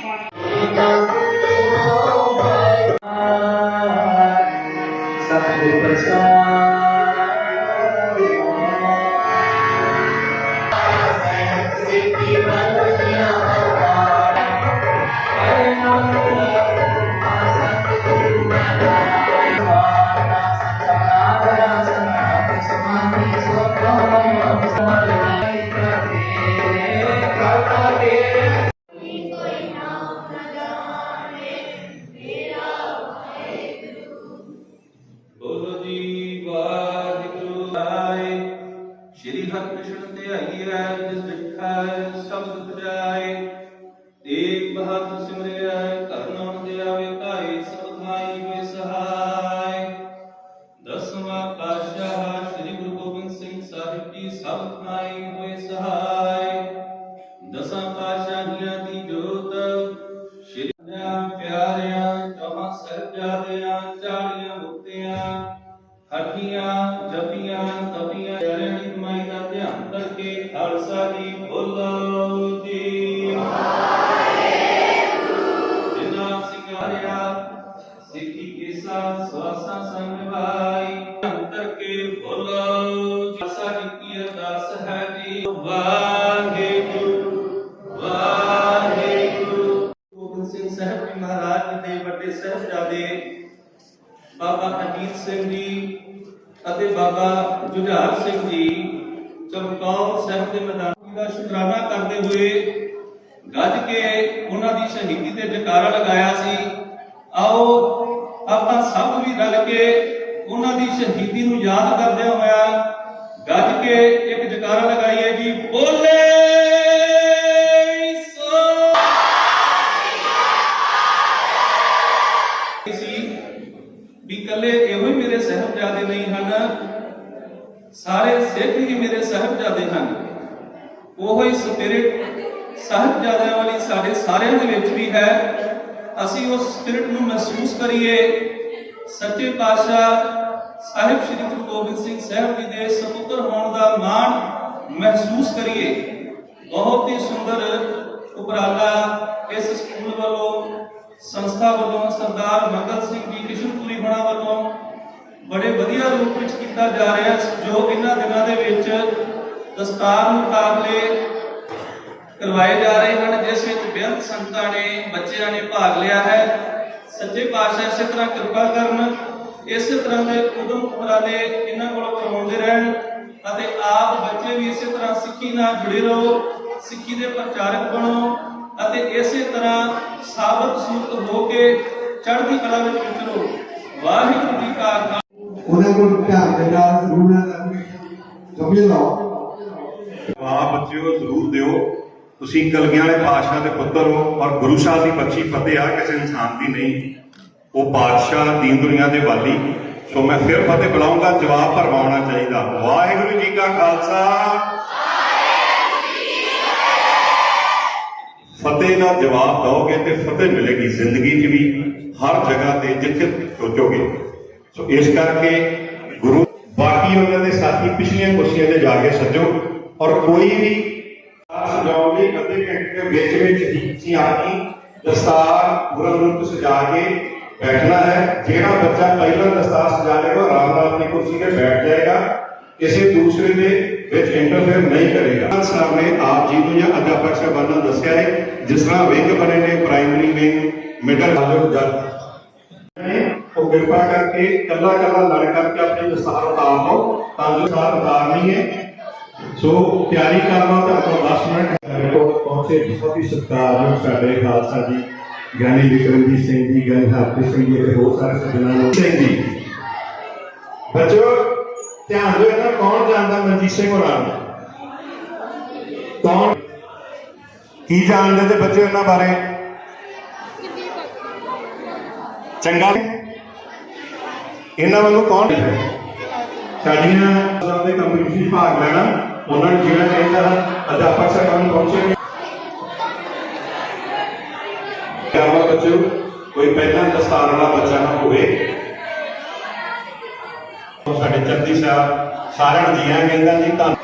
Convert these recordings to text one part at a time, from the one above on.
ਸਤਿਗੁਰ ਸ਼੍ਰੀ ਹਰਿਕ੍ਰਿਸ਼ਨ ਧਿਆਈ ਹੈ, ਜਿਸ ਦਿੱਖਾ ਸ਼ਬਦ ਬਜਾਏ ਏਕ ਬਹਾਦਰ ਸਿਮਰਿਆ ਕਰਨਾਮ ਦੇ ਧਾਈ ਸਭ ਥਾਈ ਸਹਾਈ ਦਸਵਾਂ ਪਾਤਸ਼ਾਹ ਸ੍ਰੀ ਗੁਰੂ ਗੋਬਿੰਦ ਸਿੰਘ ਸਾਹਿਬ ਜੀ, ਸਭ ਥਾਈ ਹੋਏ ਸਹਾਈ ਦਸਾਂ ਪਾਤਸ਼ਾਹੀਆਂ ਦੀ ਜੋਤ, ਸ਼੍ਰੀ ਪਿਆਰਿਆਂ, ਚੌਹਾਂ ਸਾਹਿਬਜ਼ਾਦਿਆਂ ਚਾਲੀਆਂ ਮੁਕਤਿਆਂ ਹੱਟੀਆਂ ਜਪੀਆਂ ਤਪੀਆਂ ਜਰਣੀ ਮਾਈ ਦਾ ਧਿਆਨ ਕਰਕੇ ਖਾਲਸਾ ਜੀ ਬੋਲੋ ਜੀ ਜਿਨਾ ਸਿਕਾਰਿਆ ਸਿੱਖੀ ਕੇਸਾ ਸਵਾਸਾ ਸੰਗ ਭਾਈ ਧਿਆਨ ਕਰਕੇ ਬੋਲੋ ਜੀ ਸਾਡੀ ਕੀ ਅਰਦਾਸ ਹੈ ਜੀ ਵਾਹਿਗੁਰੂ ਵਾਹਿਗੁਰੂ ਗੋਬਿੰਦ ਸਿੰਘ ਸਾਹਿਬ ਜੀ ਮਹਾਰਾਜ ਜੀ ਦੇ ਵੱਡੇ ਸਾਹਿਬਜ਼ਾਦੇ ਬਾਬਾ ਅਜੀਤ ਸਿੰਘ ਜੀ ਅਤੇ ਬਾਬਾ ਜੁਝਾਰ ਸਿੰਘ ਜੀ ਚਮਕੌਰ ਸਾਹਿਬ ਦੇ ਮੈਦਾਨ ਦਾ ਸ਼ੁਕਰਾਨਾ ਕਰਦੇ ਹੋਏ ਗੱਜ ਕੇ ਉਹਨਾਂ ਦੀ ਸ਼ਹੀਦੀ ਤੇ ਜਕਾਰਾ ਲਗਾਇਆ ਸੀ। ਆਓ ਆਪਾਂ ਸਭ ਵੀ ਰਲ ਕੇ ਉਹਨਾਂ ਦੀ ਸ਼ਹੀਦੀ ਨੂੰ ਯਾਦ ਕਰਦਿਆਂ ਹੋਇਆ ਗੱਜ ਕੇ ਇੱਕ ਜਕਾਰਾ ਲਗਾਈਏ ਜੀ, ਬੋਲੇ ਸਹਿਬਜ਼ਾਦੇ ਹਨ। ਉਹੋ ਹੀ ਸਪਿਰਿਟ ਸਹਿਬਜ਼ਾਦਿਆਂ ਵਾਲੀ ਸਾਡੇ ਸਾਰਿਆਂ ਦੇ ਵਿੱਚ ਵੀ ਹੈ। ਅਸੀਂ ਉਸ ਸਪਿਰਿਟ ਨੂੰ ਮਹਿਸੂਸ ਕਰੀਏ। ਸੱਚੇ ਪਾਤਸ਼ਾਹ ਸਾਹਿਬ ਸ੍ਰੀ ਗੁਰੂ ਗੋਬਿੰਦ ਸਿੰਘ ਸਾਹਿਬ ਜੀ ਦੇ ਸਪੁੱਤਰ ਹੋਣ ਦਾ ਮਾਣ ਮਹਿਸੂਸ ਕਰੀਏ। ਬਹੁਤ ਹੀ ਸੁੰਦਰ ਉਪਰਾਲਾ ਇਸ ਸਕੂਲ ਵੱਲੋਂ, ਸੰਸਥਾ ਵੱਲੋਂ, ਸਰਦਾਰ ਮੰਗਲ ਸਿੰਘ ਜੀ ਕਿਸ਼ਨਪੁਰੀ ਬਣਾ ਵੱਲੋਂ ਬੜੇ ਵਧੀਆ ਰੂਪ ਵਿੱਚ ਕੀਤਾ ਜਾ ਰਿਹਾ ਜੋ ਇਹਨਾਂ ਦਿਨਾਂ ਦੇ ਵਿੱਚ ਦਸਤਾਰ ਮੁਕਾਬਲੇ ਕਰਵਾਏ ਜਾ ਰਹੇ ਹਨ, ਜਿਸ ਵਿੱਚ ਬੇਅੰਤ ਸੰਗਤਾਂ ਨੇ, ਬੱਚਿਆਂ ਨੇ ਭਾਗ ਲਿਆ ਹੈ। ਸੱਚੇ ਪਾਤਸ਼ਾਹ ਇਸੇ ਤਰ੍ਹਾਂ ਕਿਰਪਾ ਕਰਨ, ਇਸੇ ਤਰ੍ਹਾਂ ਦੇ ਉਦਮ ਉਪਰਾਲੇ ਇਹਨਾਂ ਕੋਲੋਂ ਕਰਵਾਉਂਦੇ ਰਹਿਣ ਅਤੇ ਆਪ ਬੱਚੇ ਵੀ ਇਸੇ ਤਰ੍ਹਾਂ ਸਿੱਖੀ ਨਾਲ ਜੁੜੇ ਰਹੋ, ਸਿੱਖੀ ਦੇ ਪ੍ਰਚਾਰਕ ਬਣੋ ਅਤੇ ਇਸੇ ਤਰ੍ਹਾਂ ਸਾਬਤ ਸੂਰਤ ਹੋ ਕੇ ਚੜ੍ਹਦੀ ਕਲਾ ਵਿੱਚ ਵਿਚਰੋ ਵਾਹਿਗੁਰੂ ਜੀ ਕਾ ਉਹਨਾਂ ਕੋਲ ਧਿਆਨ ਦੇਣਾ ਜ਼ਰੂਰ ਹੈ। ਸਮਝ ਲਓ। ਜਵਾਬ ਬੱਚਿਓ, ਜ਼ਰੂਰ ਦਿਓ। ਤੁਸੀਂ ਕਲਗੀਆਂ ਵਾਲੇ ਪਾਤਸ਼ਾਹ ਦੇ ਪੁੱਤਰ ਹੋ ਔਰ ਗੁਰੂ ਸਾਹਿਬ ਦੀ ਬੱਚੀ ਫਤਿਹ ਆ, ਕਿਸੇ ਇਨਸਾਨ ਦੀ ਨਹੀਂ। ਉਹ ਪਾਤਸ਼ਾਹ ਦੀਨ ਦੁਨੀਆ ਦੇ ਵਾਲੀ। ਸੋ ਮੈਂ ਫਿਰ ਫਤਿਹ ਬੁਲਾਉਂਗਾ, ਜਵਾਬ ਭਰਵਾਉਣਾ ਚਾਹੀਦਾ। ਵਾਹਿਗੁਰੂ ਜੀ ਕਾ ਖਾਲਸਾ। ਫਤਿਹ ਦਾ ਜਵਾਬ ਦਿਓਗੇ ਤੇ ਫਤਿਹ ਮਿਲੇਗੀ ਜ਼ਿੰਦਗੀ 'ਚ ਵੀ, ਹਰ ਜਗ੍ਹਾ ਤੇ ਜਿੱਥੇ ਸੋਚੋਗੇ। ਸੋ ਇਸ ਕਰਕੇ ਗੁਰੂ ਬਾਕੀ ਉਹਨਾਂ ਦੇ ਸਾਥੀ, ਪਿਛਲੀਆਂ ਕੁਰਸੀਆਂ ਤੇ ਜਾ ਕੇ ਸੱਜੋ। ਔਰ ਕੋਈ ਵੀ ਸਜਾਉਣ ਲਈ ਅੱਧੇ ਘੰਟੇ ਦੇ ਵਿੱਚ ਵਿੱਚ ਹੀ ਤੁਸੀਂ ਆਪਣੀ ਦਸਤਾਰ ਪੂਰਾ ਰੂਪ ਸਜਾ ਕੇ ਬੈਠਣਾ ਹੈ। ਜਿਹੜਾ ਬੱਚਾ ਪਹਿਲਾਂ ਦਸਤਾਰ ਸਜਾ ਲੇਗਾ ਉਹ ਆਰਾਮ ਨਾਲ ਆਪਣੀ ਕੁਰਸੀ ਤੇ ਬੈਠ ਦੇ ਵਿੱਚ ਇੰਟਰਫੇਅਰ ਨਹੀਂ ਕਰੇਗਾ। ਸਰ ਆਪ ਜੀ ਨੂੰ ਜਾਂ ਅਧਿਆਪਕ ਸਾਹਿਬਾਨਾਂ ਦੱਸਿਆ ਹੈ, ਜਿਸ ਤਰ੍ਹਾਂ ਵਿੰਗ ਬਣੇ ਨੇ ਪ੍ਰਾਇਮਰੀ ਵਿੰਗ ਮਿਡਲ ਜਦ ਨੇ ਉਹ ਕਿਰਪਾ ਕਰਕੇ ਕੱਲਾ ਕੱਲਾ ਲੜ ਕਰਕੇ ਆਪਣੇ ਦਸਤਾਰ ਉਤਾਰ ਲਓ, ਤਾਂ ਜੋ ਦਸਤਾਰ ਉਤਾਰਨੀ ਹੈ। ਸੋ ਤਿਆਰੀ ਕਰਨਾ ਤਾਂ ਆਪਾਂ 10 ਮਿੰਟ ਮੇਰੇ ਕੋਲ ਪਹੁੰਚੇ ਬਹੁਤ ਸਤਿਕਾਰਯੋਗ ਸਾਡੇ ਖਾਲਸਾ ਜੀ, ਗਿਆਨੀ ਵਿਕਰਮਜੀਤ ਸਿੰਘ ਜੀ, ਗਿਆਨੀ ਹਰਪ੍ਰੀਤ ਸਿੰਘ ਜੀ ਅਤੇ ਬਹੁਤ ਸਾਰੇ ਸੱਜਣਾਂ ਨੂੰ ਸਿੰਘ ਜੀ। ਬੱਚੋ ਧਿਆਨ ਦਿਓ ਇਹਨਾਂ ਕੌਣ ਜਾਣਦਾ ਮਨਜੀਤ ਸਿੰਘ ਹੋਰਾਂ ਨੂੰ? ਕੌਣ? ਕੀ ਜਾਣਦੇ ਤੇ ਬੱਚੇ ਇਹਨਾਂ ਬਾਰੇ? ਚੰਗਾ। ਇਹਨਾਂ ਵੱਲੋਂ ਕੌਣ? ਹੈ ਸਾਡੀਆਂ ਦੇ ਕੰਪੀਟੀਸ਼ਨ ਭਾਗ ਲੈਣਾ ਉਹਨਾਂ ਨੂੰ ਜਿਹੜਾ ਚਾਹੀਦਾ ਹੈ। ਅਧਿਆਪਕ ਸਾਹਿਬਾਨ ਪਹੁੰਚੇ ਨੇ। ਕਾਮਾ ਕੋਈ ਪਹਿਲਾਂ ਦਸਤਾਰ ਵਾਲਾ ਬੱਚਾ ਨਾ ਹੋਵੇ। ਸਾਡੇ ਜਗਦੀ ਸਾਹਿਬ ਸਾਰਿਆਂ ਨੂੰ ਜੀਆਂ ਕਹਿੰਦਾ ਜੀ ਧੰਨ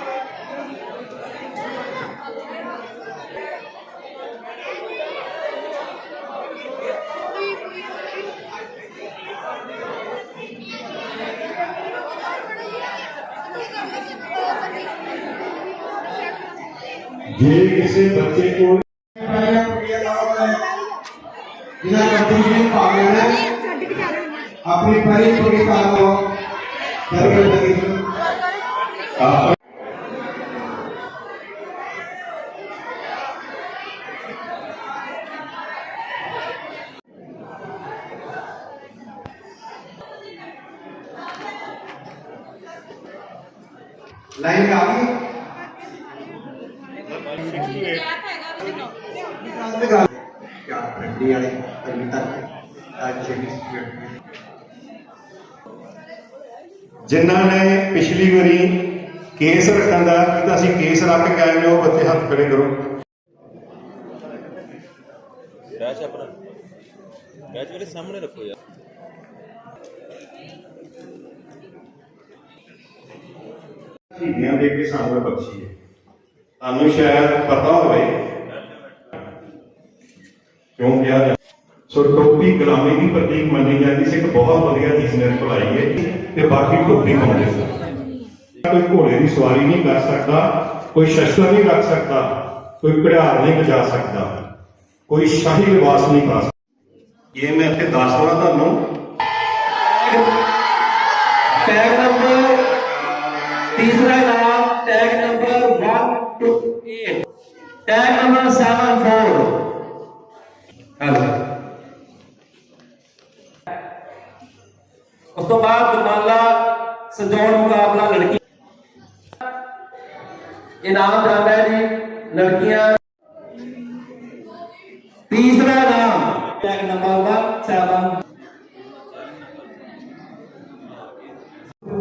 పరిపాలనలో జరగడం జరిగింది లైన్ కాదు क्या प्रक्रिया है तभी तक आज चेनिस ਜਿਨ੍ਹਾਂ ਨੇ ਪਿਛਲੀ ਵਾਰੀ ਕੇਸ ਰੱਖਣ ਦਾ ਕੀਤਾ ਅਸੀਂ ਕੇਸ ਰੱਖ ਕੇ ਆਏ ਨੇ ਉਹ ਬੱਚੇ ਹੱਥ ਖੜੇ ਕਰੋ। ਬੈਚ ਆਪਣਾ। ਬੈਚ ਵਾਲੇ ਸਾਹਮਣੇ ਰੱਖੋ ਯਾਰ। ਸ਼ਹੀਦੀਆਂ ਦੇ ਕੇ ਸਾਨੂੰ ਬਖਸ਼ੀ ਹੈ ਤੁਹਾਨੂੰ ਸ਼ਾਇਦ ਪਤਾ ਹੋਵੇ ਕਿਉਂ ਕਿਹਾ ਸੋ ਟੋਪੀ ਗੁਲਾਮੀ ਦੀ ਪ੍ਰਤੀਕ ਮੰਨੀ ਜਾਂਦੀ ਸੀ ਇੱਕ ਬਹੁਤ ਵਧੀਆ ਚੀਜ਼ ਨੇ ਭਲਾਈ ਹੈ ਤੇ ਬਾਕੀ ਟੋਪੀ ਪਾਉਂਦੇ ਸਨ ਕੋਈ ਘੋੜੇ ਦੀ ਸਵਾਰੀ ਨਹੀਂ ਕਰ ਸਕਦਾ ਕੋਈ ਸ਼ਸਤਰ ਨਹੀਂ ਰੱਖ ਸਕਦਾ ਕੋਈ ਪੜਾਰ ਨਹੀਂ ਬਚਾ ਸਕਦਾ ਕੋਈ ਸ਼ਾਹੀ ਲਿਬਾਸ ਨਹੀਂ ਪਾ ਸਕਦਾ ਇਹ ਮੈਂ ਇੱਥੇ ਦੱਸ ਰਿਹਾ ਤੁਹਾਨੂੰ ਟੈਗ ਨੰਬਰ ਤੀਸਰਾ ਇਨਾਮ ਟੈਗ ਨੰਬਰ 1 2 8 ਟੈਗ ਨੰਬਰ 7 4 ਹਾਂ ਜੀ ਉਸ ਤੋਂ ਬਾਅਦ ਮਾਲਾ ਸਜਾਉਣ ਮੁਕਾਬਲਾ ਲੜਕੀ ਇਨਾਮ ਜਾਂਦਾ ਹੈ ਜੀ, ਲੜਕੀਆਂ ਤੀਸਰਾ ਨਾਮ tag number 1 7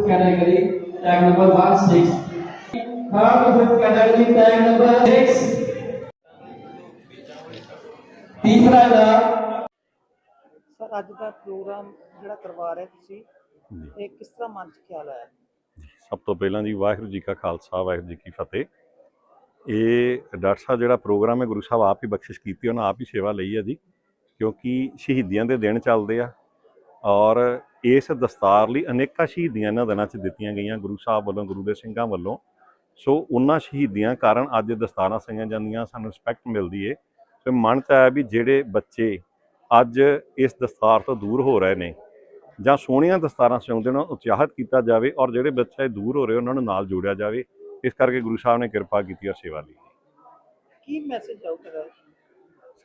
category tag number 1 6 third group category tag number 6 ਤੀਸਰਾ ਦਾ ਸਰ, ਅੱਜ ਦਾ ਪ੍ਰੋਗਰਾਮ ਜਿਹੜਾ ਕਰਵਾ ਰਹੇ ਤੁਸੀਂ ਇਹ ਕਿਸ ਤਰ੍ਹਾਂ ਮਨ ਚ ਖਿਆਲ ਆਇਆ? ਸਭ ਤੋਂ ਪਹਿਲਾਂ ਜੀ ਵਾਹਿਗੁਰੂ ਜੀ ਕਾ ਖਾਲਸਾ ਵਾਹਿਗੁਰੂ ਜੀ ਕੀ ਫਤਿਹ। ਇਹ ਡਾਕਟਰ ਸਾਹਿਬ ਜਿਹੜਾ ਪ੍ਰੋਗਰਾਮ ਹੈ ਗੁਰੂ ਸਾਹਿਬ ਆਪ ਹੀ ਬਖਸ਼ਿਸ਼ ਕੀਤੀ ਉਹਨਾਂ ਆਪ ਹੀ ਸੇਵਾ ਲਈ ਹੈ ਜੀ ਕਿਉਂਕਿ ਸ਼ਹੀਦੀਆਂ ਦੇ ਦਿਨ ਚੱਲਦੇ ਆ ਔਰ ਇਸ ਦਸਤਾਰ ਲਈ ਅਨੇਕਾਂ ਸ਼ਹੀਦੀਆਂ ਇਹਨਾਂ ਦਿਨਾਂ 'ਚ ਦਿੱਤੀਆਂ ਗਈਆਂ ਗੁਰੂ ਸਾਹਿਬ ਵੱਲੋਂ ਗੁਰੂ ਦੇ ਸਿੰਘਾਂ ਵੱਲੋਂ। ਸੋ ਉਹਨਾਂ ਸ਼ਹੀਦੀਆਂ ਕਾਰਨ ਅੱਜ ਦਸਤਾਰਾਂ ਸਈਆਂ ਜਾਂਦੀਆਂ ਸਾਨੂੰ ਰਿਸਪੈਕਟ ਮਿਲਦੀ ਏ। ਤੇ ਮਨ 'ਚ ਆਇਆ ਵੀ ਜਿਹੜੇ ਬੱਚੇ ਅੱਜ ਇਸ ਦਸਤਾਰ ਤੋਂ ਦੂਰ ਹੋ ਰਹੇ ਨੇ ਜਾਂ ਸੋਹਣੀਆਂ ਦਸਤਾਰਾਂ ਸਿਉਂਦੇ ਉਹਨਾਂ ਨੂੰ ਉਤਸ਼ਾਹਿਤ ਕੀਤਾ ਜਾਵੇ ਔਰ ਜਿਹੜੇ ਬੱਚੇ ਦੂਰ ਹੋ ਰਹੇ ਉਹਨਾਂ ਨੂੰ ਨਾਲ ਜੋੜਿਆ ਜਾਵੇ। ਇਸ ਕਰਕੇ ਗੁਰੂ ਸਾਹਿਬ ਨੇ ਕਿਰਪਾ ਕੀਤੀ ਔਰ ਸੇਵਾ ਲਈ। ਕੀ ਮੈਸੇਜ ਆਊਗਾ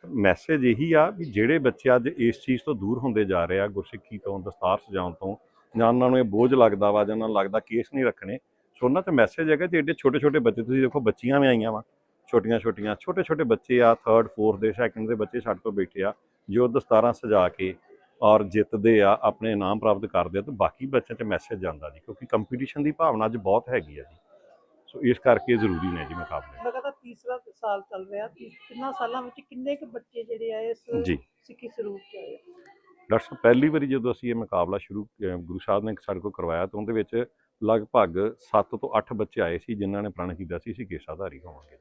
ਮੈਸੇਜ ਇਹੀ ਆ ਵੀ ਜਿਹੜੇ ਬੱਚੇ ਅੱਜ ਇਸ ਚੀਜ਼ ਤੋਂ ਦੂਰ ਹੁੰਦੇ ਜਾ ਰਹੇ ਆ ਗੁਰਸਿੱਖੀ ਤੋਂ ਦਸਤਾਰ ਸਜਾਉਣ ਤੋਂ ਜਾਂ ਉਹਨਾਂ ਨੂੰ ਇਹ ਬੋਝ ਲੱਗਦਾ ਵਾ ਜਾਂ ਉਹਨਾਂ ਨੂੰ ਲੱਗਦਾ ਕੇਸ ਨਹੀਂ ਰੱਖਣੇ ਸੋ ਉਹਨਾਂ ਤੇ ਮੈਸੇਜ ਹੈਗਾ ਜਿਹੜੇ ਛੋਟੇ ਛੋਟੇ ਬੱਚੇ ਤੁਸੀਂ ਦੇਖੋ ਬੱਚੀਆਂ ਵੀ ਆਈਆਂ ਵਾ ਛੋਟੀਆਂ ਛੋਟੀਆਂ ਛੋਟੇ ਛੋਟੇ ਬੱਚੇ ਆ 3rd 4th ਦੇ 2nd ਦੇ ਬੱਚੇ ਸਾਡੇ ਕੋਲ ਬੈਠੇ ਆ ਜੋ ਦਸਤਾਰਾਂ ਸਜਾ ਕੇ ਔਰ ਜਿੱਤਦੇ ਆ ਆਪਣੇ ਇਨਾਮ ਪ੍ਰਾਪਤ ਕਰਦੇ ਆ ਤੇ ਬਾਕੀ ਬੱਚਿਆਂ 'ਚ ਮੈਸੇਜ ਜਾਂਦਾ ਜੀ ਕਿਉਂਕਿ ਕੰਪੀਟੀਸ਼ਨ ਦੀ ਭਾਵਨਾ ਅੱਜ ਬਹੁਤ ਹੈਗੀ ਆ ਜੀ। ਸੋ ਇਸ ਕਰਕੇ ਜ਼ਰੂਰੀ ਨੇ ਜੀ ਮੁਕਾਬਲੇ। ਲਗਾਤਾਰ ਤੀਸਰਾ ਸਾਲ ਚੱਲ ਰਿਹਾ ਤੀ- ਤਿੰਨਾਂ ਸਾਲਾਂ ਵਿੱਚ ਕਿੰਨੇ ਕੁ ਬੱਚੇ ਜਿਹੜੇ ਆ ਇਸ ਸਿੱਖੀ ਸਰੂਪ ਚ ਆਏ? ਡਾਕਟਰ ਸਾਹਿਬ ਪਹਿਲੀ ਵਾਰੀ ਜਦੋਂ ਅਸੀਂ ਇਹ ਮੁਕਾਬਲਾ ਸ਼ੁਰੂ ਗੁਰੂ ਸਾਹਿਬ ਨੇ ਸਾਡੇ ਕੋਲ ਕਰਵਾਇਆ ਤਾਂ ਉਹਦੇ ਵਿੱਚ ਲਗਭਗ 7 ਤੋਂ 8 ਬੱਚੇ ਆਏ ਸੀ ਜਿਨ੍ਹਾਂ ਨੇ ਪ੍ਰਣ ਕੀਤਾ ਸੀ ਅਸੀਂ ਕੇਸਾਧਾਰੀ ਹੋਵਾਂਗੇ।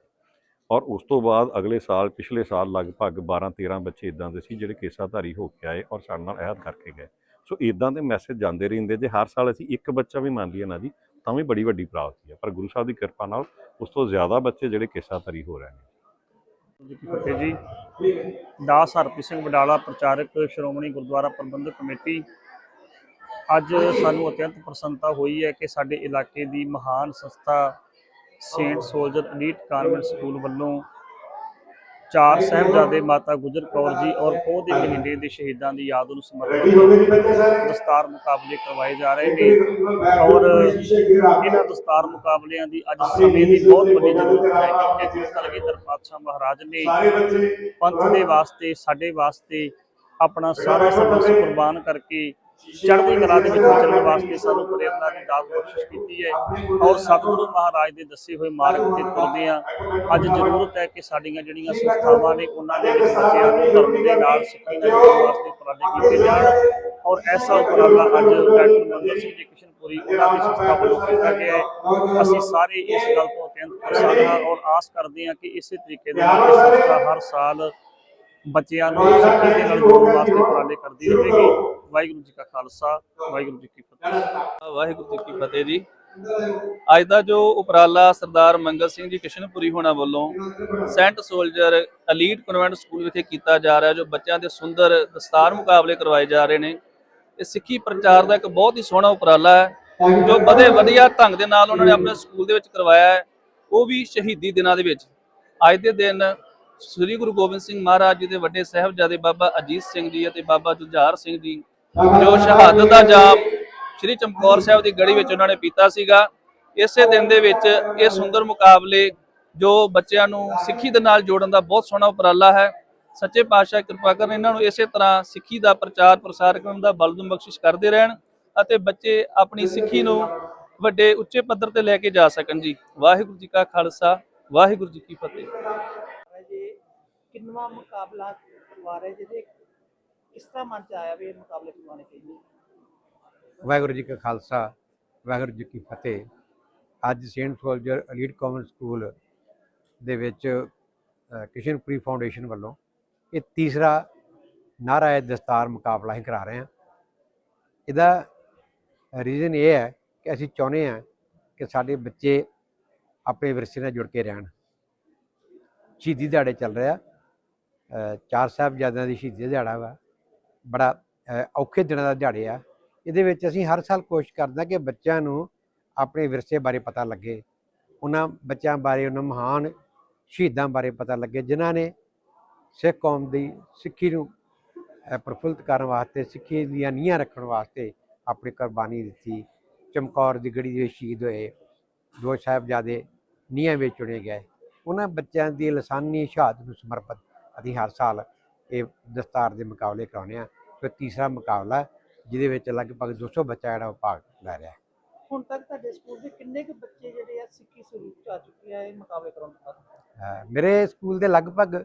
ਔਰ ਉਸ ਤੋਂ ਬਾਅਦ ਅਗਲੇ ਸਾਲ, ਪਿਛਲੇ ਸਾਲ ਲਗਭਗ 12 13 ਬੱਚੇ ਇਦਾਂ ਦੇ ਸੀ ਜਿਹੜੇ ਕੇਸਾਧਾਰੀ ਹੋ ਕੇ ਆਏ ਔਰ ਸਾਡੇ ਨਾਲ ਅਹਿਦ ਕਰਕੇ ਗਏ। ਸੋ ਇਦਾਂ ਦੇ ਮੈਸੇਜ ਜਾਂਦੇ ਰਹਿੰਦੇ। ਜੇ ਹਰ ਸਾਲ ਅਸੀਂ ਇੱਕ ਬੱਚਾ ਵੀ ਮੰਨ ਲਈਏ ਨਾ ਜੀ, ਤਾਂ ਵੀ ਬੜੀ ਵੱਡੀ ਪ੍ਰਾਪਤੀ ਹੈ ਪਰ ਗੁਰੂ ਸਾਹਿਬ ਦੀ ਕਿਰਪਾ ਨਾਲ ਉਸ ਤੋਂ ਜ਼ਿਆਦਾ ਬੱਚੇ ਜਿਹੜੇ ਕੇਸਾਧਾਰੀ ਹੋ ਰਹੇ ਨੇ। ਜੀ, ਫਤਿਹ ਜੀ। ਦਾਸ ਹਰਪ੍ਰੀਤ ਸਿੰਘ ਬਡਾਲਾ ਪ੍ਰਚਾਰਕ ਸ਼੍ਰੋਮਣੀ ਗੁਰਦੁਆਰਾ ਪ੍ਰਬੰਧਕ ਕਮੇਟੀ। ਅੱਜ ਸਾਨੂੰ ਅਤਿਅੰਤ ਪ੍ਰਸੰਨਤਾ ਹੋਈ ਹੈ ਕਿ ਸਾਡੇ ਇਲਾਕੇ ਦੀ ਮਹਾਨ ਸੰਸਥਾ saint soldier elite convent school ਵੱਲੋਂ ਚਾਰ ਸਾਹਿਬਜ਼ਾਦੇ ਮਾਤਾ ਗੁਜਰ ਕੌਰ ਜੀ ਔਰ ਪੋਹ ਦੇ ਮਹੀਨੇ ਦੇ ਸ਼ਹੀਦਾਂ ਦੀ ਯਾਦ ਨੂੰ ਸਮਰਪਿਤ ਦਸਤਾਰ ਮੁਕਾਬਲੇ ਕਰਵਾਏ ਜਾ ਰਹੇ ਨੇ। ਔਰ ਇਹਨਾਂ ਦਸਤਾਰ ਮੁਕਾਬਲਿਆਂ ਦੀ ਅੱਜ ਸਮੇਂ ਦੀ ਬਹੁਤ ਵੱਡੀ ਜ਼ਰੂਰਤ ਹੈ ਕਿਉਂਕਿ ਕਲਗੀਧਰ ਪਾਤਸ਼ਾਹ ਮਹਾਰਾਜ ਨੇ ਪੰਥ ਦੇ ਵਾਸਤੇ ਸਾਡੇ ਵਾਸਤੇ ਆਪਣਾ ਸਾਰਾ ਸਰਬਸ ਕੁਰਬਾਨ ਕਰਕੇ ਚੜ੍ਹਦੀ ਕਲਾ ਦੇ ਵਿੱਚ ਚੱਲਣ ਵਾਸਤੇ ਸਾਨੂੰ ਪ੍ਰੇਰਨਾ ਦੀ ਦਾਤ ਬਖਸ਼ਿਸ਼ ਕੀਤੀ ਹੈ। ਔਰ ਸਤਿਗੁਰੂ ਮਹਾਰਾਜ ਦੇ ਦੱਸੇ ਹੋਏ ਮਾਰਗ ਤੇ ਤੁਰਦੇ ਆ ਅੱਜ ਜ਼ਰੂਰਤ ਹੈ ਕਿ ਸਾਡੀਆਂ ਜਿਹੜੀਆਂ ਸੰਸਥਾਵਾਂ ਨੇ, ਉਹਨਾਂ ਦੇ ਵਿੱਚ ਬੱਚਿਆਂ ਨੂੰ ਧਰਮ ਦੇ ਨਾਲ ਸਿੱਖੀ ਦੇ ਵਾਸਤੇ ਉਪਰਾਲੇ ਕੀਤੇ ਜਾਣ। ਔਰ ਐਸਾ ਉਪਰਾਲਾ ਅੱਜ ਡਾਕਟਰ ਮੰਦਰ ਸਿੰਘ ਜੀ ਕਿਸ਼ਨਪੁਰੀ, ਉਹਨਾਂ ਦੀ ਸੰਸਥਾ ਵੱਲੋਂ ਕੀਤਾ ਗਿਆ ਹੈ। ਅਸੀਂ ਸਾਰੇ ਇਸ ਗੱਲ ਤੋਂ ਅਤਿਅੰਤ ਪ੍ਰਸੰਨ ਹਾਂ ਔਰ ਆਸ ਕਰਦੇ ਹਾਂ ਕਿ ਇਸੇ ਤਰੀਕੇ ਦੇ ਨਾਲ ਇਹ ਸੰਸਥਾ ਹਰ ਸਾਲ ਬੱਚਿਆਂ ਨੂੰ ਸਿੱਖੀ ਦੇ ਨਾਲ ਜੋੜਨ ਵਾਸਤੇ ਉਪਰਾਲੇ ਕਰਦੀ ਰਹੇਗੀ। ਵਾਹਿਗੁਰੂ ਜੀ ਕਾ ਖਾਲਸਾ, ਵਾਹਿਗੁਰੂ ਜੀ ਕੀ ਫਤਿਹ। ਵਾਹਿਗੁਰੂ ਜੀ ਕੀ ਫਤਿਹ ਜੀ। ਅੱਜ ਦਾ ਜੋ ਉਪਰਾਲਾ ਸਰਦਾਰ ਮੰਗਲ ਸਿੰਘ ਜੀ ਕਿਸ਼ਨਪੁਰੀ ਹੋਣਾ ਵੱਲੋਂ saint soldier elite convent school ਵਿਖੇ ਕੀਤਾ ਜਾ ਰਿਹਾ, ਜੋ ਬੱਚਿਆਂ ਦੇ ਸੁੰਦਰ ਦਸਤਾਰ ਮੁਕਾਬਲੇ ਕਰਵਾਏ ਜਾ ਰਹੇ ਨੇ। ਇਹ ਸਿੱਖੀ ਪ੍ਰਚਾਰ ਦਾ ਇੱਕ ਬਹੁਤ ਹੀ ਸੋਹਣਾ ਉਪਰਾਲਾ ਹੈ, ਜੋ ਬੜੇ ਵਧੀਆ ਢੰਗ ਦੇ ਨਾਲ ਉਹਨਾਂ ਨੇ ਆਪਣੇ ਸਕੂਲ ਦੇ ਵਿੱਚ ਕਰਵਾਇਆ ਹੈ, ਉਹ ਵੀ ਸ਼ਹੀਦੀ ਦਿਨਾਂ ਦੇ ਵਿੱਚ। ਅੱਜ ਦੇ ਦਿਨ ਸ੍ਰੀ ਗੁਰੂ ਗੋਬਿੰਦ ਸਿੰਘ ਮਹਾਰਾਜ ਜੀ ਦੇ ਵੱਡੇ ਸਾਹਿਬਜ਼ਾਦੇ ਬਾਬਾ ਅਜੀਤ ਸਿੰਘ ਜੀ ਅਤੇ ਬਾਬਾ ਜੁਝਾਰ ਸਿੰਘ ਜੀ, ਜੋ ਸ਼ਹਾਦਤ ਦਾ ਜਾਪ ਸ੍ਰੀ ਚਮਕੌਰ ਸਾਹਿਬ ਦੀ ਗੜੀ ਵਿੱਚ ਉਹਨਾਂ ਨੇ ਪੀਤਾ ਸੀਗਾ। ਇਸੇ ਦਿਨ ਦੇ ਵਿੱਚ ਇਹ ਸੁੰਦਰ ਮੁਕਾਬਲੇ ਜੋ ਬੱਚਿਆਂ ਨੂੰ ਸਿੱਖੀ ਦੇ ਨਾਲ ਜੋੜਨ ਦਾ ਬਹੁਤ ਸੋਹਣਾ ਉਪਰਾਲਾ ਹੈ। ਸੱਚੇ ਪਾਤਸ਼ਾਹ ਕਿਰਪਾ ਕਰਨ ਇਹਨਾਂ ਨੂੰ ਇਸੇ ਤਰ੍ਹਾਂ ਸਿੱਖੀ ਦਾ ਪ੍ਰਚਾਰ ਪ੍ਰਸਾਰ ਕਰਨ ਦਾ ਬਲ ਨੂੰ ਬਖਸ਼ਿਸ਼ ਕਰਦੇ ਰਹਿਣ ਅਤੇ ਬੱਚੇ ਆਪਣੀ ਸਿੱਖੀ ਨੂੰ ਵੱਡੇ ਉੱਚੇ ਪੱਧਰ ਤੇ ਲੈ ਕੇ ਜਾ ਸਕਣ ਜੀ। ਵਾਹਿਗੁਰੂ ਜੀ ਕਾ ਖਾਲਸਾ, ਵਾਹਿਗੁਰੂ ਜੀ ਕੀ ਫਤਿਹ। ਕਿੰਨਵਾਂ ਮੁਕਾਬਲਾ ਕਰਵਾ ਰਹੇ ਜਿਹਦੇ ਕਿਸ ਤਰ੍ਹਾਂ ਮਨ ਚ ਆਇਆ ਵੀ ਇਹ ਮੁਕਾਬਲੇ ਕਰਵਾਉਣੇ ਚਾਹੀਦੇ? ਵਾਹਿਗੁਰੂ ਜੀ ਕਾ ਖਾਲਸਾ ਵਾਹਿਗੁਰੂ ਜੀ ਕੀ ਫਤਿਹ। ਅੱਜ saint soldier elite convent school ਦੇ ਵਿੱਚ ਅ, ਕਿਸ਼ਨਪੁਰੀ ਫਾਊਂਡੇਸ਼ਨ ਵੱਲੋਂ ਇਹ ਤੀਸਰਾ ਨਾਰਾ ਹੈ ਦਸਤਾਰ ਮੁਕਾਬਲਾ ਹੀ ਕਰਾ ਰਹੇ ਹਾਂ। ਇਹਦਾ ਰੀਜ਼ਨ ਇਹ ਹੈ ਕਿ ਅਸੀਂ ਚਾਹੁੰਦੇ ਹਾਂ ਕਿ ਸਾਡੇ ਬੱਚੇ ਆਪਣੇ ਵਿਰਸੇ ਨਾਲ ਜੁੜ ਕੇ ਰਹਿਣ। ਸ਼ਹੀਦੀ ਦਿਹਾੜੇ ਚੱਲ ਰਿਹਾ। ਚਾਰ ਸਾਹਿਬਜ਼ਾਦਿਆਂ ਦੀ ਸ਼ਹੀਦੀ ਦਿਹਾੜਾ ਵਾ। ਬੜਾ ਔਖੇ ਦਿਨਾਂ ਦਾ ਦਿਹਾੜੇ ਆ। ਇਹਦੇ ਵਿੱਚ ਅਸੀਂ ਹਰ ਸਾਲ ਕੋਸ਼ਿਸ਼ ਕਰਦੇ ਹਾਂ ਕਿ ਬੱਚਿਆਂ ਨੂੰ ਆਪਣੇ ਵਿਰਸੇ ਬਾਰੇ ਪਤਾ ਲੱਗੇ। ਉਹਨਾਂ ਬੱਚਿਆਂ ਬਾਰੇ ਉਹਨਾਂ ਮਹਾਨ ਸ਼ਹੀਦਾਂ ਬਾਰੇ ਪਤਾ ਲੱਗੇ ਜਿਨ੍ਹਾਂ ਨੇ ਸਿੱਖ ਕੌਮ ਦੀ ਸਿੱਖੀ ਨੂੰ ਅਹ, ਪ੍ਰਫੁੱਲਤ ਕਰਨ ਵਾਸਤੇ ਸਿੱਖੀ ਦੀਆਂ ਨੀਹਾਂ ਰੱਖਣ ਵਾਸਤੇ ਆਪਣੀ ਕੁਰਬਾਨੀ ਦਿੱਤੀ। ਚਮਕੌਰ ਦੀ ਗੜੀ ਦੇ ਵਿੱਚ ਸ਼ਹੀਦ ਹੋਏ ਦੋ ਸਾਹਿਬਜ਼ਾਦੇ ਨੀਹਾਂ ਵਿੱਚ ਚੁਣੇ ਗਏ। ਉਹਨਾਂ ਬੱਚਿਆਂ ਦੀ ਲਸਾਨੀ ਸ਼ਹਾਦਤ ਨੂੰ ਸਮਰਪਿਤ ਅਸੀਂ ਹਰ ਸਾਲ ਇਹ ਦਸਤਾਰ ਦੇ ਮੁਕਾਬਲੇ ਕਰਾਉਂਦੇ ਆ ਸੋ ਤੀਸਰਾ ਮੁਕਾਬਲਾ ਜਿਹਦੇ ਵਿੱਚ ਲਗਭਗ 200 ਬੱਚਾ ਜਿਹੜਾ ਭਾਗ ਲੈ ਰਿਹਾ ਹੁਣ ਤੱਕ ਤੁਹਾਡੇ ਸਕੂਲ ਦੇ ਕਿੰਨੇ ਕੁ ਬੱਚੇ ਜਿਹੜੇ ਆ ਸਿੱਖੀ ਸਰੂਪ ਚ ਆ ਚੁੱਕੇ ਆ ਇਹ ਮੁਕਾਬਲੇ ਕਰਾਉਣ ਤੋਂ ਬਾਅਦ? ਮੇਰੇ ਸਕੂਲ ਦੇ ਲਗਭਗ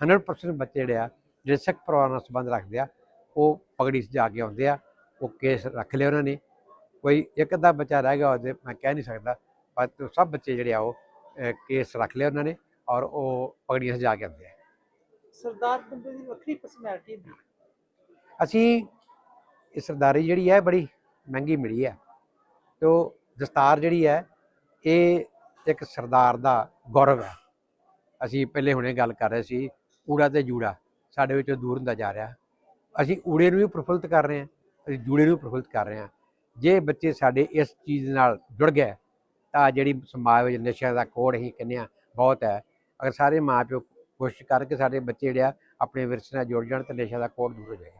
100% ਬੱਚੇ ਜਿਹੜੇ ਆ ਜਿਹੜੇ ਸਿੱਖ ਪਰਿਵਾਰ ਨਾਲ ਸੰਬੰਧ ਰੱਖਦੇ ਆ ਉਹ ਪਗੜੀ ਸਜਾ ਕੇ ਆਉਂਦੇ ਆ ਉਹ ਕੇਸ ਰੱਖ ਲਿਆ ਉਹਨਾਂ ਨੇ। ਕੋਈ ਇੱਕ ਅੱਧਾ ਬੱਚਾ ਰਹਿ ਗਿਆ ਉਹਦੇ ਮੈਂ ਕਹਿ ਨਹੀਂ ਸਕਦਾ ਪਰ ਸਭ ਬੱਚੇ ਜਿਹੜੇ ਆ ਉਹ ਕੇਸ ਰੱਖ ਲਿਆ ਉਹਨਾਂ ਨੇ ਔਰ ਉਹ ਪਗੜੀਆਂ ਸਜਾ ਕੇ ਆਉਂਦੇ ਆ। ਸਰਦਾਰ ਬੰਦੇ ਦੀ ਵੱਖਰੀ ਪਰਸਨੈਲਿਟੀ ਹੁੰਦੀ ਅਸੀਂ ਇਹ ਸਰਦਾਰੀ ਜਿਹੜੀ ਹੈ, ਬੜੀ ਮਹਿੰਗੀ ਮਿਲੀ ਹੈ। ਤੇ ਉਹ ਦਸਤਾਰ ਜਿਹੜੀ ਹੈ, ਇਹ ਇੱਕ ਸਰਦਾਰ ਦਾ ਗੌਰਵ ਹੈ। ਅਸੀਂ ਪਹਿਲੇ ਹੁਣੇ ਗੱਲ ਕਰ ਰਹੇ ਸੀ, ਊੜਾ ਤੇ ਜੂੜਾ, ਸਾਡੇ ਵਿੱਚੋਂ ਦੂਰ ਹੁੰਦਾ ਜਾ ਰਿਹਾ। ਅਸੀਂ ਊੜੇ ਨੂੰ ਵੀ ਪ੍ਰਫੁੱਲਤ ਕਰ ਰਹੇ ਹਾਂ, ਅਸੀਂ ਜੂੜੇ ਨੂੰ ਵੀ ਪ੍ਰਫੁੱਲਤ ਕਰ ਰਹੇ ਹਾਂ। ਜੇ ਬੱਚੇ ਸਾਡੇ ਇਸ ਚੀਜ਼ ਨਾਲ ਜੁੜ ਗਏ, ਤਾਂ ਜਿਹੜੀ ਸਮਾਜ ਵਿੱਚ ਨਸ਼ਿਆਂ ਦਾ ਕੋੜ ਹੀ ਕਹਿੰਦੇ ਹਾਂ, ਬਹੁਤ ਹੈ। ਅਗਰ ਸਾਰੇ ਮਾਪਿਓ ਕੋਸ਼ਿਸ਼ ਕਰਕੇ ਸਾਡੇ ਬੱਚੇ ਜਿਹੜੇ ਆ, ਆਪਣੇ ਵਿਰਸੇ ਨਾਲ ਜੁੜ ਜਾਣ ਤਾਂ ਨਸ਼ਿਆਂ ਦਾ ਕੋੜ ਦੂਰ ਹੋ ਜਾਏ।